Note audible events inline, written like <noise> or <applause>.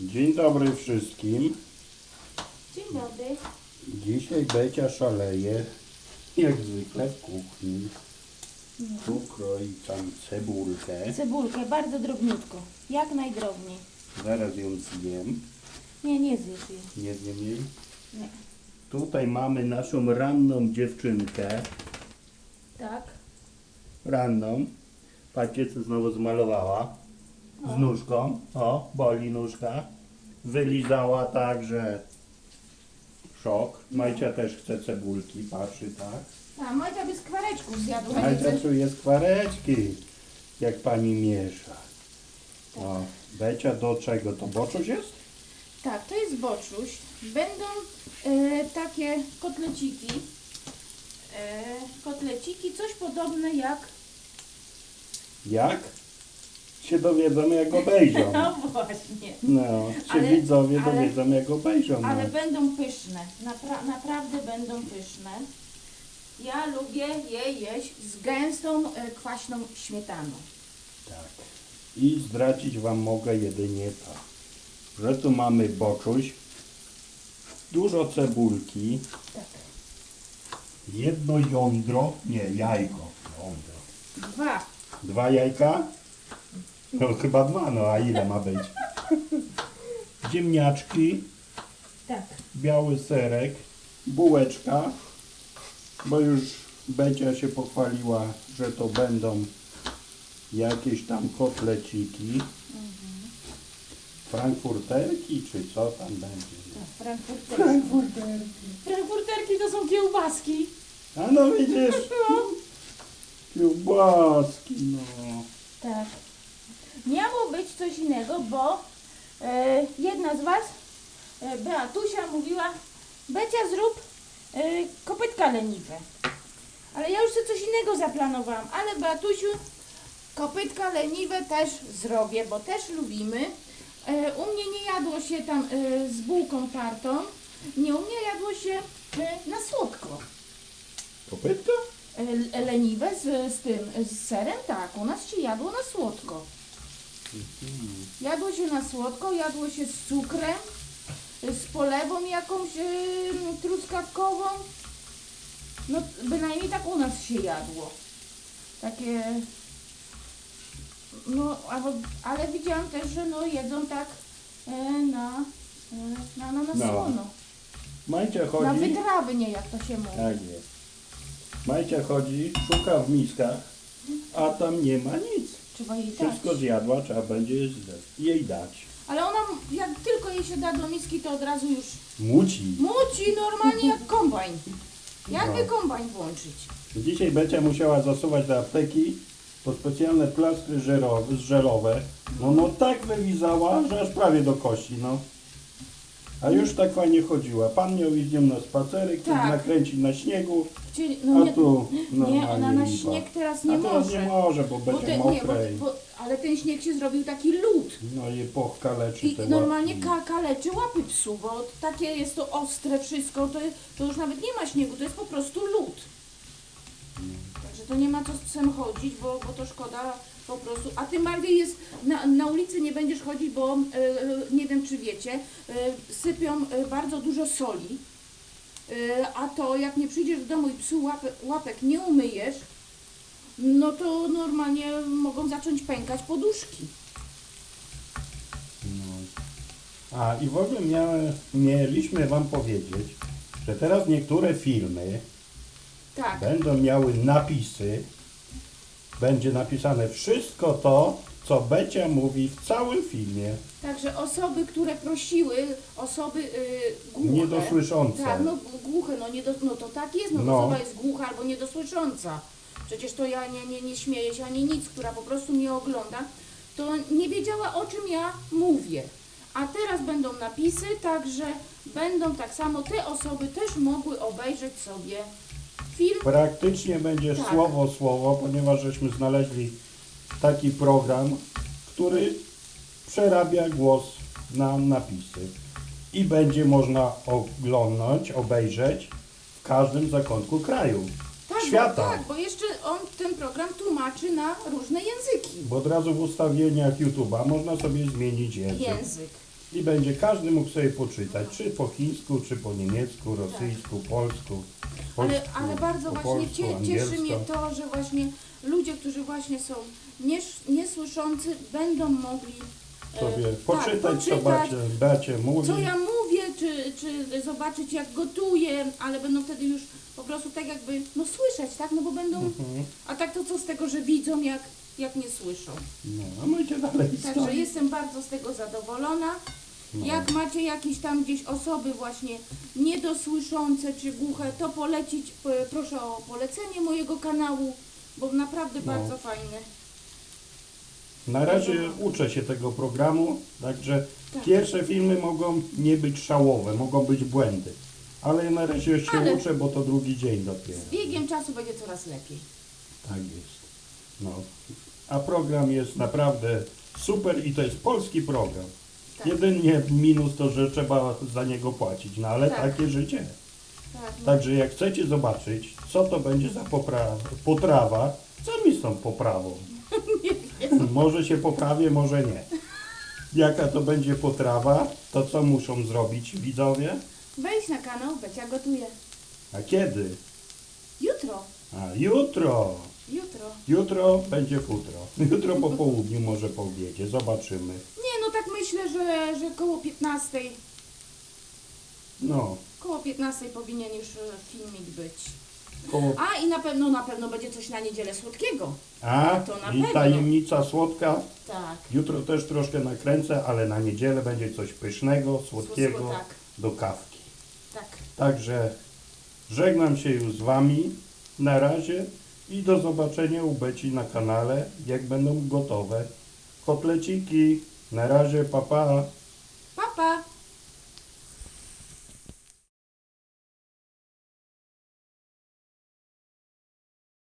Dzień dobry wszystkim. Dzień dobry. Dzisiaj Becia szaleje, jak zwykle w kuchni. Tu kroi tam cebulkę. Cebulkę, bardzo drobniutko. Jak najdrobniej. Zaraz ją zjem. Nie, nie zjesz jej. Nie zjem jej. Nie. Tutaj mamy naszą ranną dziewczynkę. Tak. Ranną. Patrzcie, co znowu zmalowała. Z nóżką. O, boli nóżka. Wylizała tak, że szok. Majcia też chce cebulki, patrzy tak. A, Majka by skwareczków zjadła. Majcia czuje skwareczki, jak pani miesza. O, Becia do czego? To boczuś jest? Tak, to jest boczuś. Będą e, takie kotleciki. E, kotleciki, coś podobne jak... Jak? Się dowiedzą jak obejrzą. No właśnie. No, się Ale- widzowie ale- dowiedzą jak obejrzą. No. Ale będą pyszne. Napra naprawdę będą pyszne. Ja lubię je jeść z gęstą, e, kwaśną śmietaną. Tak. I zdradzić wam mogę jedynie to, że tu mamy boczuś, dużo cebulki, Tak. jedno jądro, nie, jajko, jądro. Dwa. Dwa jajka? No chyba dwa, no a ile ma być? Ziemniaczki, Tak. biały serek, bułeczka, bo już Becia się pochwaliła, że to będą jakieś tam kotleciki, frankfurterki, czy co tam będzie. Tak, frankfurterki. Frankfurterki. Frankfurterki to są kiełbaski. A no widzisz, kiełbaski, no. Tak. Miało być coś innego, bo e, jedna z Was, e, Beatusia, mówiła Becia zrób e, kopytka leniwe. Ale ja już sobie coś innego zaplanowałam. Ale Beatusiu, kopytka leniwe też zrobię, bo też lubimy. E, u mnie nie jadło się tam e, z bułką tartą. Nie, u mnie jadło się e, na słodko. Kopytka? E, leniwe z, z tym, z serem, tak, u nas się jadło na słodko. Jadło się na słodko, jadło się z cukrem, z polewą jakąś yy, truskawkową. No bynajmniej tak u nas się jadło. Takie, no albo, ale widziałam też, że no jedzą tak e, na, e, na, na, na No. słono. Majcia Na chodzi, wytrawy nie, jak to się mówi. tak jest. Majcia chodzi, szuka w miskach, a tam nie ma nic. Trzeba jej dać. Wszystko zjadła, trzeba będzie jej dać. Ale ona, jak tylko jej się da do miski, to od razu już Muci. muci normalnie jak kombajn. Jakby No. kombajn włączyć. Dzisiaj Becia musiała zasuwać do apteki po specjalne plastry żerowe, żelowe. No, no tak wylizała, że aż prawie do kości, no. A już tak fajnie chodziła. Pan miał iść na spacerek, tak. Tak. nakręcić na śniegu, Chcieli, a no nie, tu nie, ona na lipa. śnieg teraz nie a teraz może. nie może, bo Bo będzie te, nie, bo, bo, ale ten śnieg się zrobił taki lód. No i pochkaleczy I te normalnie łapki. ka kaleczy łapy psu, bo takie jest to ostre wszystko, to, to już nawet nie ma śniegu, to jest po prostu lód. Także to nie ma co z psem chodzić, bo, bo to szkoda po prostu. A tym bardziej jest, na, na ulicy nie będziesz chodzić, bo e, e, nie wiem czy wiecie, e, sypią bardzo dużo soli. A to jak nie przyjdziesz do domu i psu łapek, łapek nie umyjesz, no to normalnie mogą zacząć pękać poduszki. No. A i w ogóle mieliśmy Wam powiedzieć, że teraz niektóre filmy Tak. będą miały napisy. Będzie napisane wszystko to, co Becia mówi w całym filmie. Także osoby, które prosiły, osoby y, głuche. Niedosłyszące. Tak, no głuche, no, nie do, no to tak jest, no, No. osoba jest głucha albo niedosłysząca. Przecież to ja nie, nie, nie śmieję się ani nic, która po prostu mnie ogląda, to nie wiedziała o czym ja mówię. A teraz będą napisy, także będą tak samo te osoby też mogły obejrzeć sobie film. Praktycznie będzie Tak. słowo słowo, ponieważ żeśmy znaleźli taki program, który przerabia głos na napisy. I będzie można oglądać, obejrzeć w każdym zakątku kraju. Tak, świata. Bo, tak, bo jeszcze on ten program tłumaczy na różne języki. Bo od razu w ustawieniach YouTube'a można sobie zmienić język. Język. I będzie każdy mógł sobie poczytać, czy po chińsku, czy po niemiecku, rosyjsku, polsku. Ale, polsku, ale bardzo po właśnie polsku, cie, cieszy mnie to, że właśnie ludzie, którzy właśnie są niesz- niesłyszący, będą mogli e, sobie tak, poczytać, co poczytać, Bacie, Bacie mówi. co ja mówię, czy, czy zobaczyć jak gotuję, ale będą wtedy już po prostu tak jakby, no słyszeć, tak, no bo będą, Mhm. a tak to co z tego, że widzą jak, jak nie słyszą. No, a my idzie dalej Także stąd. jestem bardzo z tego zadowolona. No. Jak macie jakieś tam gdzieś osoby właśnie niedosłyszące czy głuche, to polecić, proszę o polecenie mojego kanału, bo naprawdę No. bardzo fajny. Na razie uczę się tego programu, także Tak. pierwsze filmy mogą nie być szałowe, mogą być błędy. Ale na razie się Ale- uczę, bo to drugi dzień dopiero. Z biegiem czasu będzie coraz lepiej. Tak jest. No. A program jest naprawdę super i to jest polski program. Tak. Jedynie minus to, że trzeba za niego płacić, no ale Tak. takie życie. Tak, no. Także jak chcecie zobaczyć, co to będzie za popra- potrawa, co mi z tą poprawą? <laughs> może się poprawię, może nie. Jaka to będzie potrawa, to co muszą zrobić widzowie? Wejdź na kanał, Becia gotuje. A kiedy? Jutro, A jutro. Jutro. Jutro będzie futro. Jutro po południu, może po obiedzie. Zobaczymy. Nie, no tak myślę, że, że koło 15, No, koło 15 powinien już e, filmik być. koło... A i na pewno, na pewno będzie coś na niedzielę słodkiego. A, to na i pewno. tajemnica słodka. Tak. Jutro też troszkę nakręcę, ale na niedzielę będzie coś pysznego, słodkiego tak. do kawki. Tak. Także żegnam się już z Wami na razie i do zobaczenia u Beci na kanale, jak będą gotowe kotleciki. Na razie, papa. Pa.